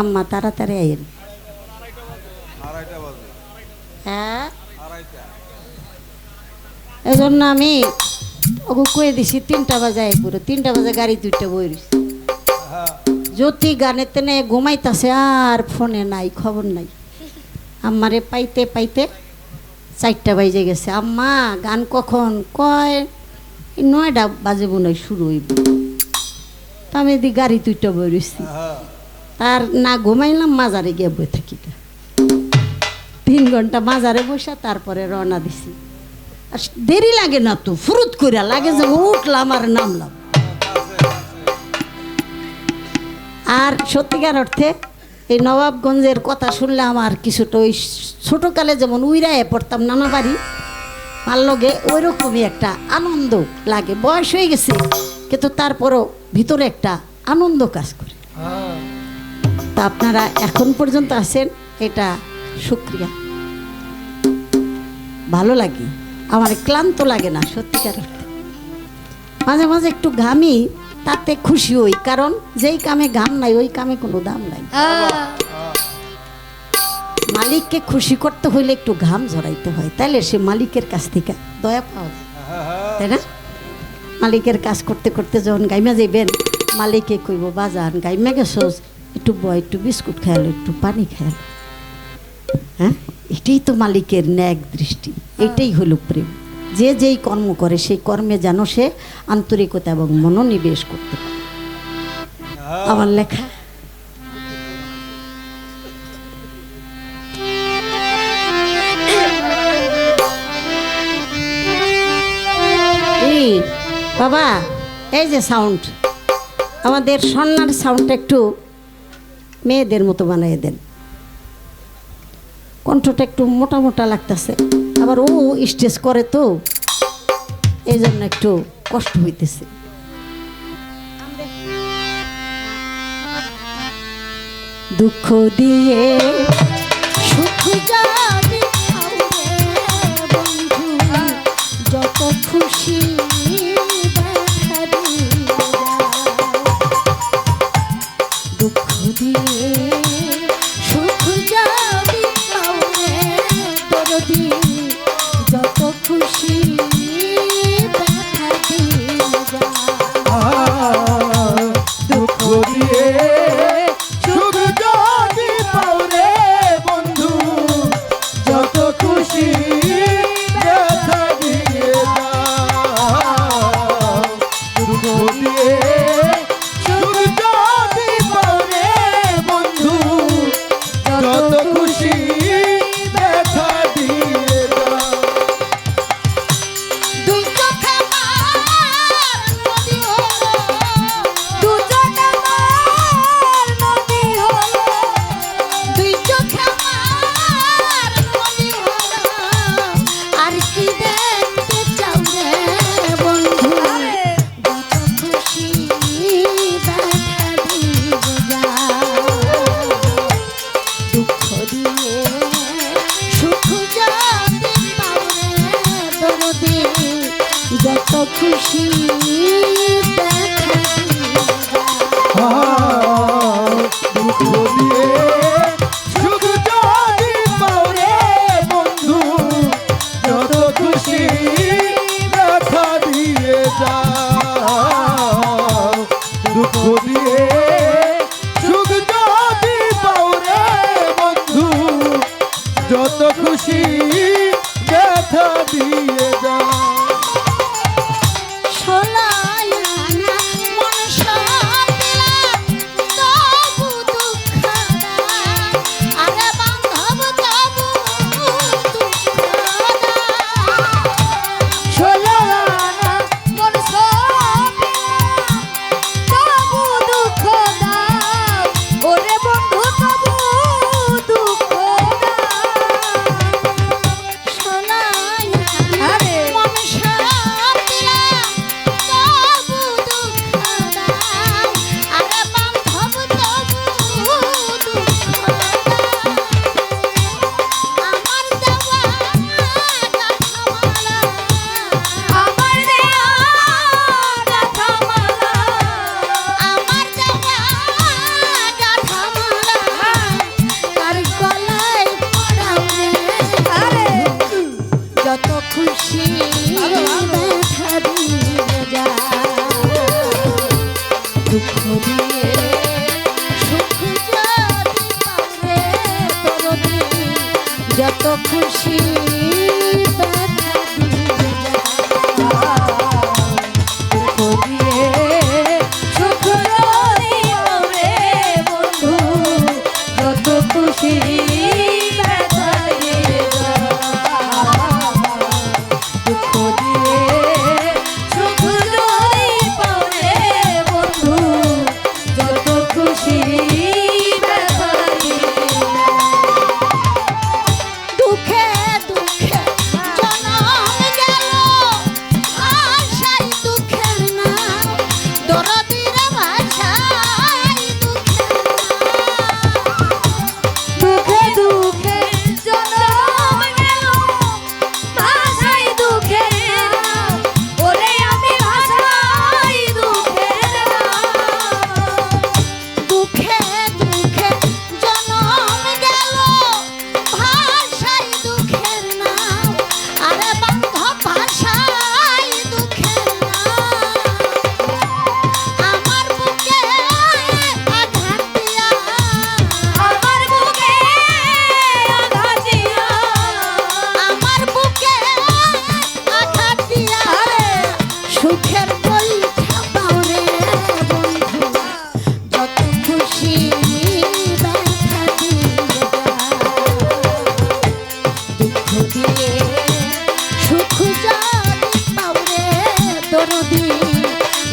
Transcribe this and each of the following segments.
আম্মা, তাড়াতাড়ি আইন হ্যাঁ? আড়াইটা এই জন্য আমি ওকে কয়ে দিছি, তিনটা বাজে আই পুরো তিনটা বাজে গাড়ি দুইটা বই জ্যোতি গানের তেনে ঘুমাইতাছে, আর ফোনে নাই, খবর নাই। আম্মারে পাইতে পাইতে চারটা বাজে গেছে। আম্মা, গান কখন? কয় নয়টা বাজে হয় শুরু হইব। তা আমি দি গাড়ি দুইটা বই হ্যাঁ আর না ঘুমাইলাম, মাজারে গিয়ে বই থাকি। তিন ঘণ্টা মাজারে বসে, তারপরে রওনা দিছি। আর দেরি লাগে না তো, ফুরুত কইরা লাগে যে উঠলাম আর নামলাম। আর সত্যিকার অর্থে এই নবাবগঞ্জের কথা শুনলে আমার কিছুটা ওই ছোটোকালে যেমন উইরায় পড়তাম নানা বাড়ি আর লগে ওই রকমই একটা আনন্দ লাগে। বয়স হয়ে গেছে, কিন্তু তারপরও ভিতরে একটা আনন্দ কাজ করে। তা আপনারা এখন পর্যন্ত আছেন এটা শুক্রিয়া। ভালো লাগে। আমার ক্লান্ত লাগে না সত্যিকার। মাঝে মাঝে একটু ঘামি তাতে খুশি হই কারণ যেই কামে ঘাম নাই ওই কামে কোনো দাম নাই। মালিককে খুশি করতে হইলে একটু ঘাম ঝরাইতে হয় তাইলে সে মালিকের কাছ থেকে দয়া পাওয়া যায়। তাই না? মালিকের কাজ করতে করতে যখন গাইমা যাইবেন মালিকে কইব বাজান গাইমা গেছস একটু বয় একটু বিস্কুট খায়ালো একটু পানি খায়ালো। হ্যাঁ? এটাই তো মালিকের ন্যাক দৃষ্টি। এটাই হলো প্রেম। যে যেই কর্ম করে সেই কর্মে যেন সে আন্তরিকতা এবং মনোনিবেশ করতে পারে। আমার লেখা। বাবা এই যে সাউন্ড আমাদের সন্ন্যার সাউন্ডটা একটু মেয়েদের মতো বানিয়ে দেন। কণ্ঠটা একটু মোটা মোটা লাগতেছে। আবার ও স্টেজ করে তো এই জন্য একটু কষ্ট হইতেছে। দুঃখ দিয়ে সুখ যত খুশি যত খুশি দেখা যত খুশি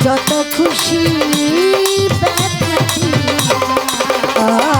যত খুশি ব্যথা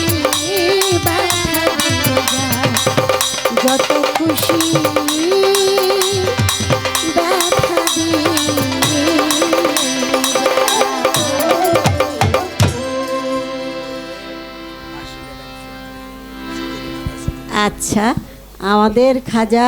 আমাদের খাজা